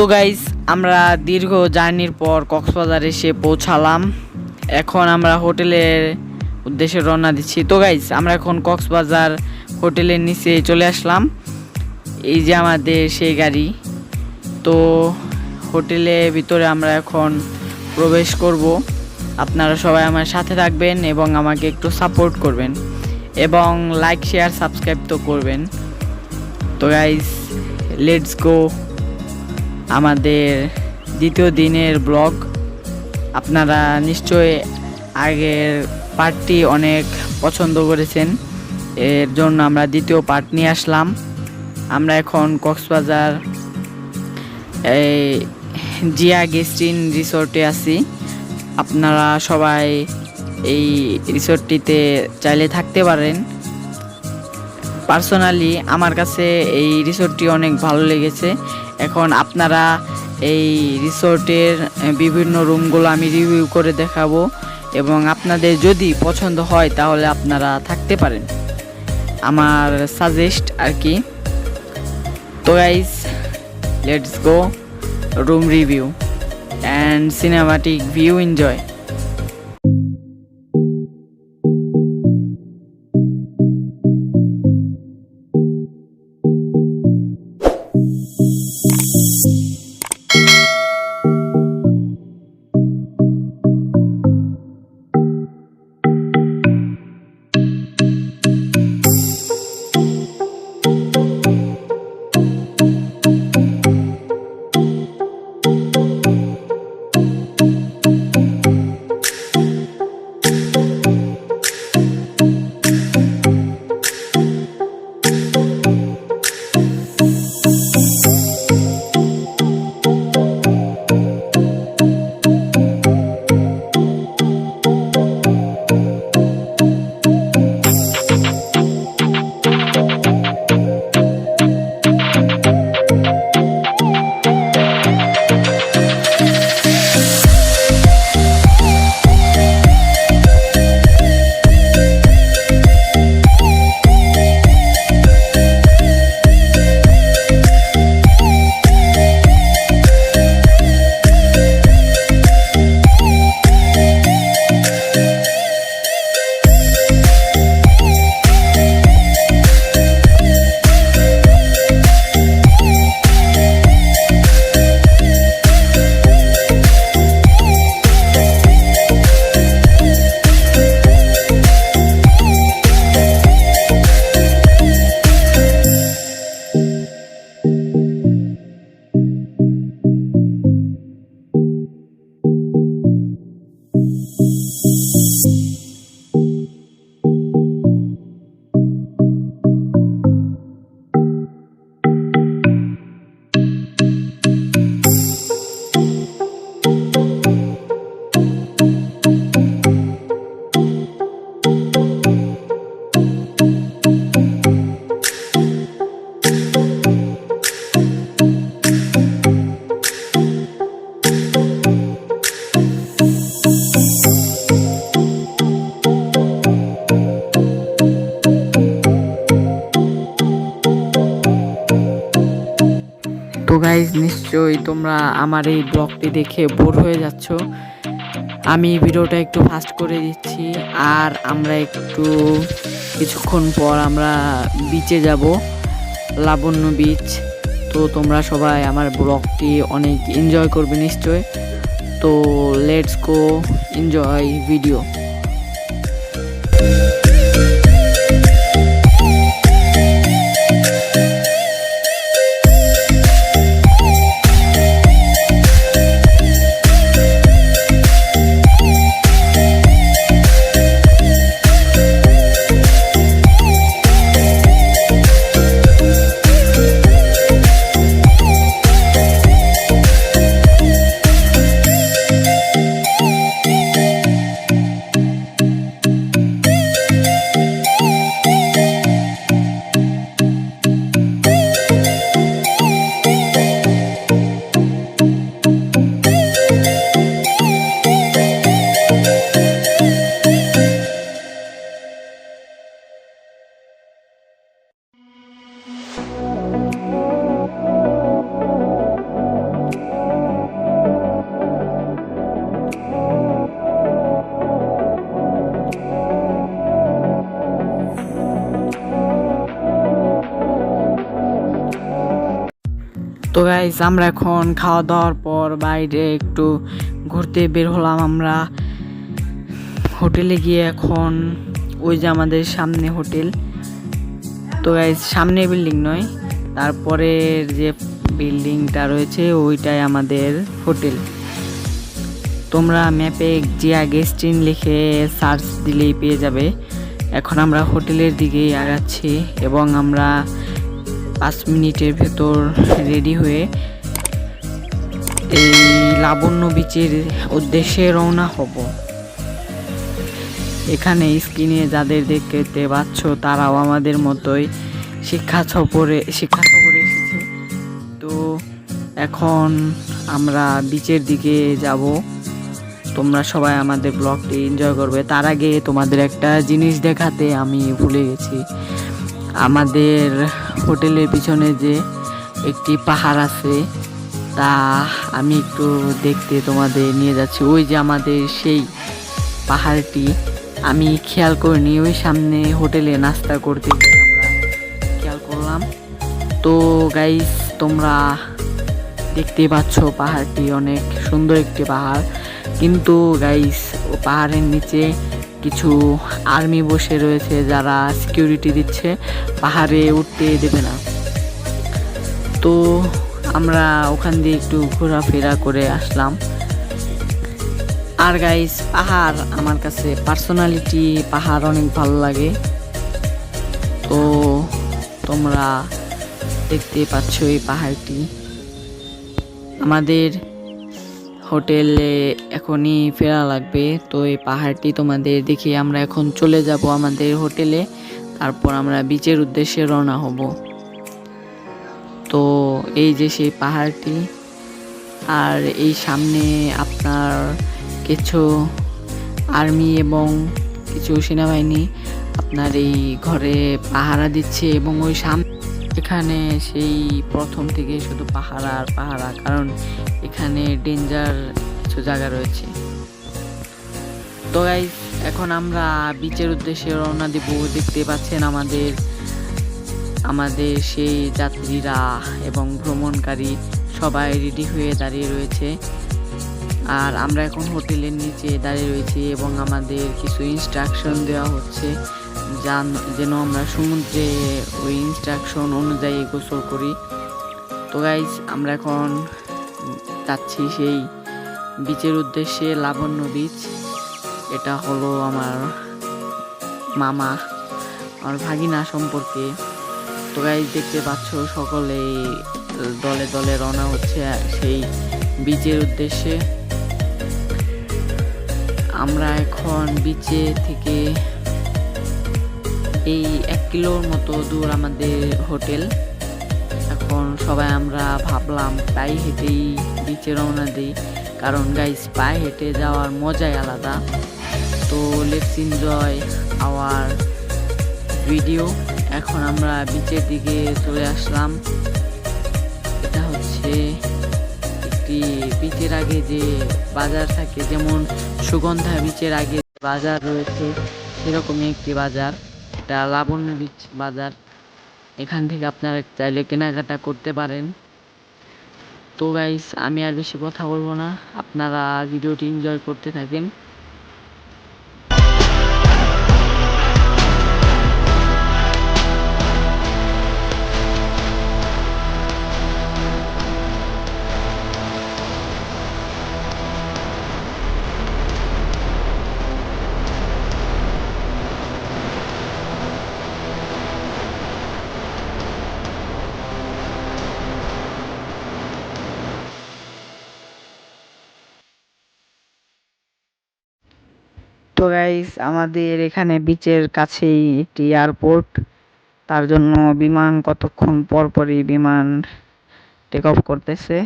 তো গাইস আমরা দীর্ঘ জার্নির পর কক্সবাজার এসে পৌঁছালাম। এখন আমরা হোটেলের উদ্দেশ্যে রওনা দিচ্ছি। তো গাইস আমরা এখন কক্সবাজার হোটেলের নিচে চলে আসলাম। এই যে আমাদের সেই গাড়ি। তো হোটেলের ভিতরে আমরা এখন প্রবেশ করব। আপনারা সবাই আমার সাথে থাকবেন এবং আমাকে একটু সাপোর্ট করবেন এবং লাইক শেয়ার সাবস্ক্রাইব তো করবেন। তো গাইস লেটস গো আমাদের দ্বিতীয় দিনের ব্লগ। আপনারা নিশ্চয়ই আগের পার্টটি অনেক পছন্দ করেছেন। এর জন্য আমরা দ্বিতীয় পার্ট নিয়ে আসলাম। আমরা এখন কক্সবাজার, এই জিয়া গেস্টিন রিসোর্টে আছি। আপনারা সবাই এই রিসোর্টটিতে চাইলে থাকতে পারেন। পার্সোনালি আমার কাছে এই রিসোর্টটি অনেক ভালো লেগেছে। এখন আপনারা এই রিসোর্টের বিভিন্ন রুমগুলো আমি রিভিউ করে দেখাবো এবং আপনাদের যদি পছন্দ হয় তাহলে আপনারা থাকতে পারেন। আমার সাজেস্ট আর কি। তো guys let's go room review and cinematic view enjoy তোমরা আমার এই ব্লগটি দেখে বোর হয়ে যাচ্ছ। আমি ভিডিওটা একটু ফাস্ট করে দিচ্ছি আর আমরা একটু কিছুক্ষণ পর আমরা বিচে যাব, লাবণ্য বিচ তো তোমরা সবাই আমার ব্লগটি অনেক এনজয় করবে নিশ্চয়। তো let's go enjoy video guys আমরা এখন খাওয়া দাওয়ার পর বাইরে একটু ঘুরতে বের হলাম আমরা। হোটেলে গিয়ে এখন ওই যে আমাদের সামনে হোটেল। তো গাইস সামনে বিল্ডিং নয় তারপরের যে বিল্ডিংটা রয়েছে ওইটাই আমাদের হোটেল। তোমরা ম্যাপে জিয়া গেস্টিন লিখে সার্চ দিলেই পেয়ে যাবে। এখন আমরা হোটেলের দিকেই আগাচ্ছি এবং আমরা পাঁচ মিনিটের ভেতর রেডি হয়ে এই লাবণ্য বিচের উদ্দেশ্যে রওনা হব। এখানে স্ক্রিনে যাদের দেখতে পাচ্ছ, তারাও আমাদের মতোই শিক্ষা সফরে শিক্ষা সফরে এসেছে। তো এখন আমরা বিচের দিকে যাব। তোমরা সবাই আমাদের ব্লগটি এনজয় করবে। তার আগে তোমাদের একটা জিনিস দেখাতে আমি ভুলে গেছি। আমাদের হোটেলের পিছনে যে একটি পাহাড় আছে, তা আমি একটু দেখতে তোমাদের নিয়ে যাচ্ছি। ওই যে আমাদের সেই পাহাড়টি, আমি খেয়াল করিনি, ওই সামনে হোটেলে নাস্তা করতে গিয়ে আমরা খেয়াল করলাম। তো গাইস তোমরা দেখতে পাচ্ছ পাহাড়টি অনেক সুন্দর একটি পাহাড়। কিন্তু গাইস ও পাহাড়ের নিচে কিছু আর্মি বসে রয়েছে যারা সিকিউরিটি দিচ্ছে। পাহাড়ে উঠতে দেবে না। তো আমরা ওখান দিয়ে একটু ঘোরাফেরা করে আসলাম। আর গাইস পাহাড় আমার কাছে পার্সোনালিটি পাহাড় অনেক ভালো লাগে। তো তোমরা দেখতে পাচ্ছ এই পাহাড়টি। আমাদের হোটেলে এখনই ফেরা লাগবে। তো এই পাহাড়টি তোমাদের দেখে আমরা এখন চলে যাব আমাদের হোটেলে। তারপর আমরা বিচের উদ্দেশ্যে রওনা হব। তো এই যে সেই পাহাড়টি, আর এই সামনে আপনার কিছু আর্মি এবং কিছু সেনাবাহিনী আপনার এই ঘরে পাহারা দিচ্ছে এবং ওই সামনে এখানে সেই প্রথম থেকে শুধু পাহারা আর পাহারা কারণ এখানে ডেঞ্জার কিছু জায়গা রয়েছে। তো গাইস এখন আমরা বিচের উদ্দেশ্যে রওনা দিব। দেখতে পাচ্ছেন আমাদের আমাদের সেই যাত্রীরা এবং ভ্রমণকারী সবাই রেডি হয়ে দাঁড়িয়ে রয়েছে। আর আমরা এখন হোটেলের নিচে দাঁড়িয়ে রয়েছি এবং আমাদের কিছু ইনস্ট্রাকশন দেওয়া হচ্ছে। যান- যেন আমরা সমুদ্রে ওই ইনস্ট্রাকশন অনুযায়ী গোসল করি। তো গাইজ আমরা এখন যাচ্ছি সেই বিচের উদ্দেশ্যে লাবণ্য বিচ এটা হলো আমার মামা, আমার ভাগিনা সম্পর্কে। তো গাইজ দেখতে পাচ্ছ সকলেই দলে দলে রওনা হচ্ছে সেই বিচের উদ্দেশ্যে। আমরা এখন বিচে থেকে এই এক কিলোর মতো দূর আমাদের হোটেল। এখন সবাই আমরা ভাবলাম পায়ে হেঁটেই বিচে রওনা দিই। কারণ গাইস পায়ে হেঁটে যাওয়ার মজাই আলাদা। তো লেটস এনজয় আওয়ার ভিডিও এখন আমরা বিচের দিকে চলে আসলাম। এটা হচ্ছে একটি বিচের আগে যে বাজার থাকে, যেমন সুগন্ধা বিচের আগে বাজার রয়েছে, সেরকমই একটি বাজার। এটা লাবণ্য বিচ বাজার। এখান থেকে আপনারা চাইলে কেনাকাটা করতে পারেন। তো গাইস আমি আর বেশি কথা বলব না। আপনারা ভিডিওটি এনজয় করতে থাকেন। তো গাইস আমাদের এখানে বিচের কাছেই একটি এয়ারপোর্ট তার জন্য বিমান কতক্ষণ পর পরই বিমান টেক অফ করতেছে।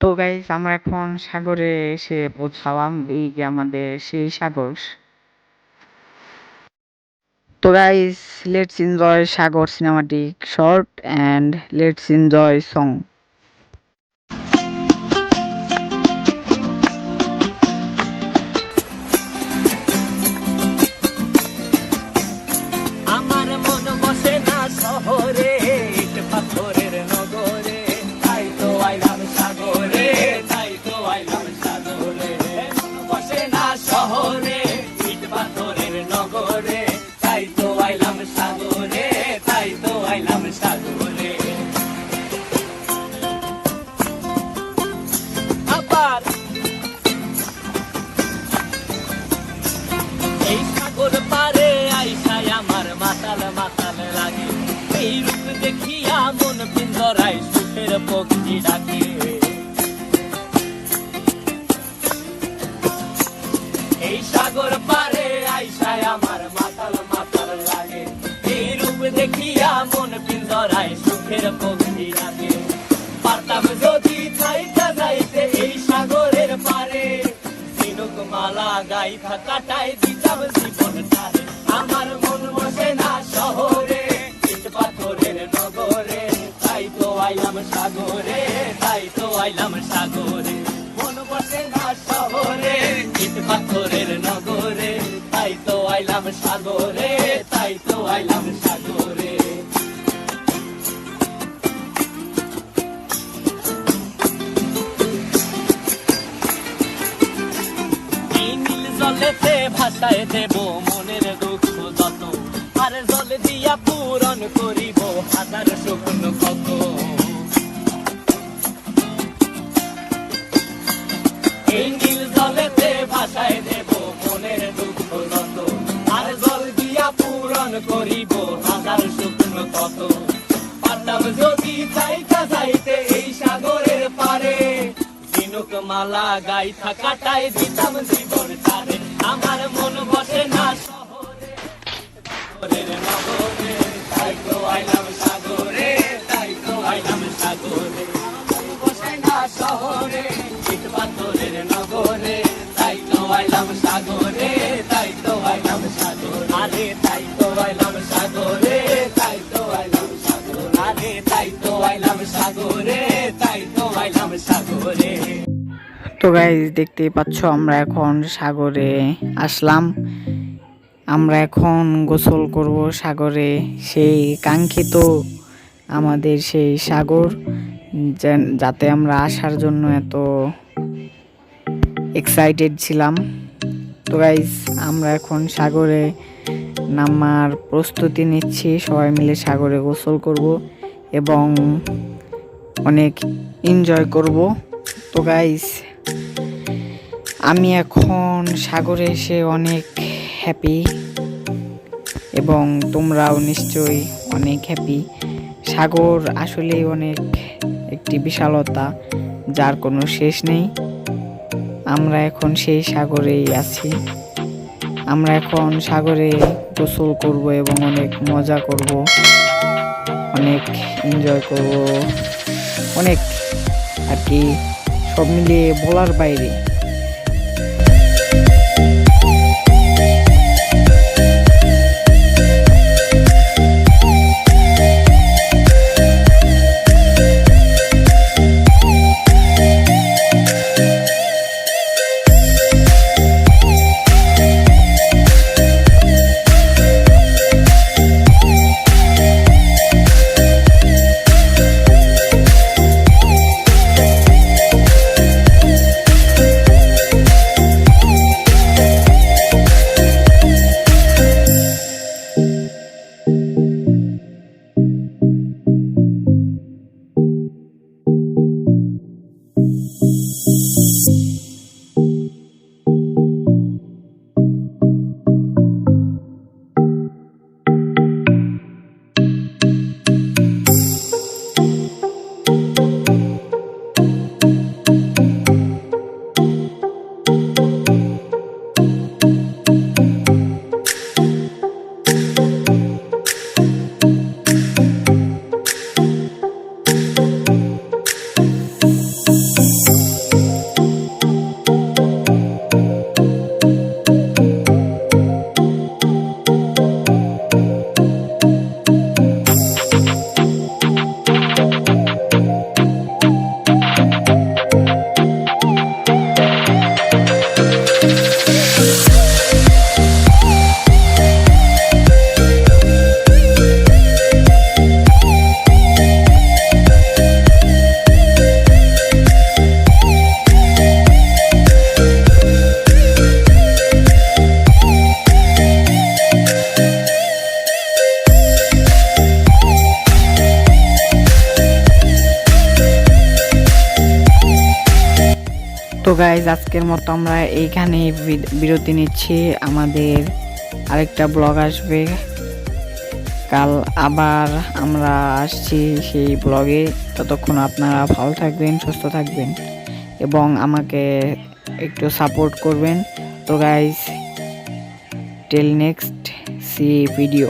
তো গাইস আমরা এখন সাগরে এসে পৌঁছালাম, এই যে আমাদের সেই সাগর। তো guys let's enjoy Sagar cinematic short and let's enjoy song দেখিয়া মন পিঞ্জরায় সুখের পক্ষী ডাকে পারতাম যদি যাইতে এই সাগরের পারে। ঝিনুক মালা কাটাই দিতাম জীবন তারে। আমার মন বসে না শহরে, ইট পাথরের নগরে। তাই তো আইলাম সাগরে, তাই তো আইলাম সাগরে। মন বসে না শহরে, ইট পাথরের নগরে। তাই তো আইলাম সাগরে, তাই তো আইলাম সাগরে। জলেতে ভাসায় দেব মনের দুঃখ যত। আর জল দিয়া পূরণ করিব হাজার শুকনো কত। জলেতে ভাসায় দেব মনের দুঃখ যত। আর জল দিয়া পূরণ করিব হাজার শুকনো কত। যদি যাইতা যাইতে এই সাগরের পারে, ঝিনুক মালা গাই থাকাটাই দিতাম জীবন তারে। আমার মন বসে না শহরে শহরের নগরে তাই তো আইলাম সাগরে তাই তো আইলাম সাগরে বসে না শহরে ইট পাথরের নগরে আইলাম সাগরে তাই তো আইলাম সাগরে আরে তাই আইলাম সাগরে তাই তো আইলাম সাগরে আরে তাই তো আইলাম সাগরে, তাই তো আইলাম সাগরে। তো গাইজ দেখতেই পাচ্ছ আমরা এখন সাগরে আসলাম। আমরা এখন গোসল করব সাগরে, সেই কাঙ্ক্ষিত আমাদের সেই সাগর যাতে আমরা আসার জন্য এত এক্সাইটেড ছিলাম। তো গাইজ আমরা এখন সাগরে নামার প্রস্তুতি নিচ্ছি। সবাই মিলে সাগরে গোসল করব এবং অনেক এনজয় করব। তো গাইজ আমি এখন সাগরে এসে অনেক হ্যাপি এবং তোমরাও নিশ্চয়ই অনেক হ্যাপি সাগর আসলেই অনেক একটি বিশালতা, যার কোনো শেষ নেই। আমরা এখন সেই সাগরেই আছি। আমরা এখন সাগরে গোসল করব এবং অনেক মজা করব, অনেক এনজয় করব, অনেক আর কি। সব মিলিয়ে বলার বাইরে। গাইজ আজকের মতো আমরা এইখানে বিরতি নিচ্ছি। আমাদের আরেকটা ব্লগ আসবে। কাল আবার আমরা আসছি সেই ব্লগে। ততক্ষণ আপনারা ভালো থাকবেন, সুস্থ থাকবেন এবং আমাকে একটু সাপোর্ট করবেন। তো guys till next see video